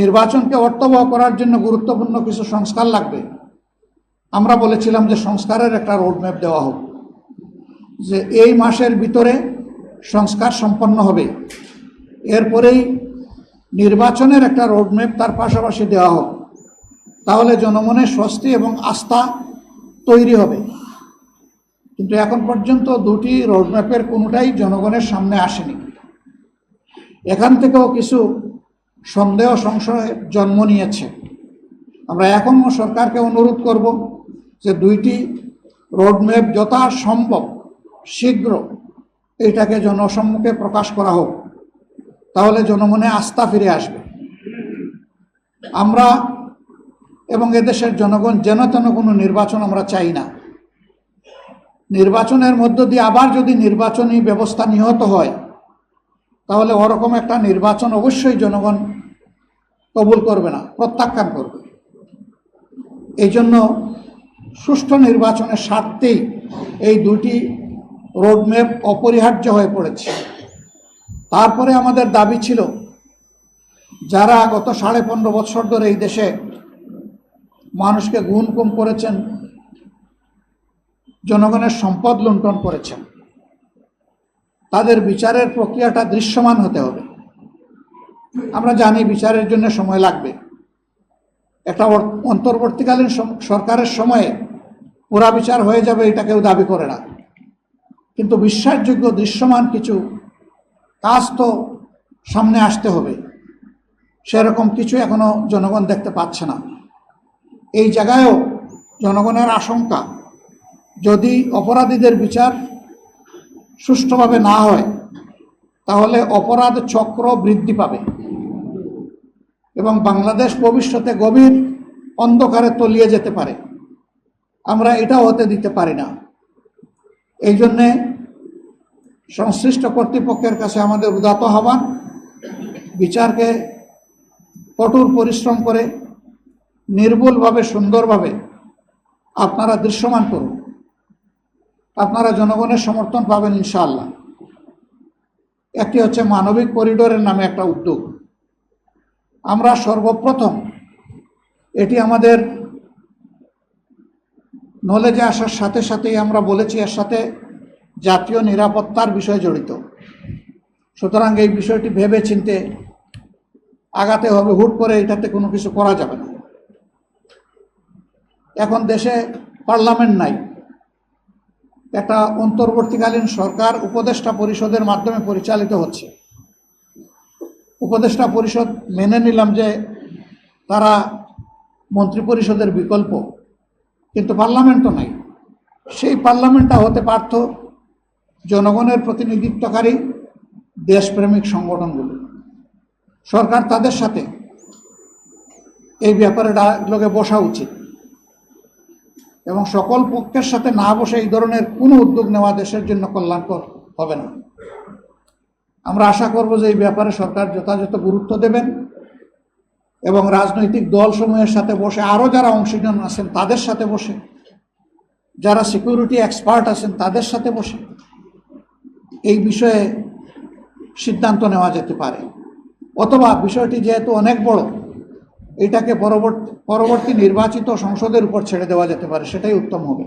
নির্বাচনকে অর্থবহ করার জন্য গুরুত্বপূর্ণ কিছু সংস্কার লাগবে। আমরা বলেছিলাম যে সংস্কারের একটা রোডম্যাপ দেওয়া হোক, যে এই মাসের ভিতরে সংস্কার সম্পন্ন হবে। এরপরেই নির্বাচনের একটা রোডম্যাপ তার পাশাপাশি দেওয়া হোক, তাহলে জনমনের স্বস্তি এবং আস্থা তৈরি হবে। কিন্তু এখন পর্যন্ত দুটি রোডম্যাপের কোনোটাই জনগণের সামনে আসেনি। এখান থেকেও কিছু সন্দেহ সংশয়ের জন্ম নিয়েছে। আমরা এখনও সরকারকে অনুরোধ করব যে দুইটি রোডম্যাপ যথা সম্ভব শীঘ্র এটাকে জনসম্মুখে প্রকাশ করা হোক, তাহলে জনমনে আস্থা ফিরে আসবে। আমরা এবং এদেশের জনগণ যেন তেন কোনো নির্বাচন আমরা চাই না। নির্বাচনের মধ্য দিয়ে আবার যদি নির্বাচনী ব্যবস্থা নিহত হয়, তাহলে ওরকম একটা নির্বাচন অবশ্যই জনগণ কবুল করবে না, প্রত্যাখ্যান করবে। এই জন্য সুষ্ঠু নির্বাচনের স্বার্থেই এই দুটি রোডম্যাপ অপরিহার্য হয়ে পড়েছে। তারপরে আমাদের দাবি ছিল, যারা গত সাড়ে পনেরো বছর ধরে এই দেশে মানুষকে গুণ কম করেছেন, জনগণের সম্পদ লুণ্ঠন করেছেন, তাদের বিচারের প্রক্রিয়াটা দৃশ্যমান হতে হবে। আমরা জানি বিচারের জন্য সময় লাগবে। একটা অন্তর্বর্তীকালীন সরকারের সময়ে পুরা বিচার হয়ে যাবে এটা কেউ দাবি করে না। কিন্তু বিশ্বাসযোগ্য, দৃশ্যমান কিছু কাজ তো সামনে আসতে হবে। সেরকম কিছু এখনও জনগণ দেখতে পাচ্ছে না। এই জায়গায়ও জনগণের আশঙ্কা, যদি অপরাধীদের বিচার সুষ্ঠুভাবে না হয়, তাহলে অপরাধ চক্র বৃদ্ধি পাবে। এবং বাংলাদেশ ভবিষ্যতে গভীর অন্ধকারে তলিয়ে যেতে পারে। আমরা এটাও হতে দিতে পারি না। এই জন্যে সংশ্লিষ্ট কর্তৃপক্ষের কাছে আমাদের উদাত আহ্বান, বিচারকে কঠোর পরিশ্রম করে নির্ভুলভাবে, সুন্দরভাবে আপনারা দৃশ্যমান করুন। আপনারা জনগণের সমর্থন পাবেন ইনশাআল্লাহ। একটি হচ্ছে মানবিক করিডোরের নামে একটা উদ্যোগ। আমরা সর্বপ্রথম এটি আমাদের নলেজে আসার সাথে সাথেই আমরা বলেছি, এর সাথে জাতীয় নিরাপত্তার বিষয় জড়িত। সুতরাং এই বিষয়টি ভেবে চিনতে আগাতে হবে, হুট করে এটাতে কোনো কিছু করা যাবে না। এখন দেশে পার্লামেন্ট নাই। একটা অন্তর্বর্তীকালীন সরকার উপদেষ্টা পরিষদের মাধ্যমে পরিচালিত হচ্ছে। উপদেষ্টা পরিষদ মেনে নিলাম যে তারা মন্ত্রী পরিষদের বিকল্প, কিন্তু পার্লামেন্ট তো নাই। সেই পার্লামেন্টটা হতে পারত জনগণের প্রতিনিধিত্বকারী দেশপ্রেমিক সংগঠনগুলো। সরকার তাদের সাথে এই ব্যাপারে ডায়লগে বসা উচিত। এবং সকল পক্ষের সাথে না বসে এই ধরনের কোনো উদ্যোগ নেওয়া দেশের জন্য কল্যাণকর হবে না। আমরা আশা করব যে এই ব্যাপারে সরকার যথাযথ গুরুত্ব দেবেন এবং রাজনৈতিক দলসমূহের সাথে বসে আরও যারা অংশীজন আছেন তাদের সাথে বসে, যারা সিকিউরিটি এক্সপার্ট আছেন তাদের সাথে বসে এই বিষয়ে সিদ্ধান্ত নেওয়া যেতে পারে। অথবা বিষয়টি যেহেতু অনেক বড়, এটাকে পরবর্তী পরবর্তী নির্বাচিত সংসদের উপর ছেড়ে দেওয়া যেতে পারে, সেটাই উত্তম হবে।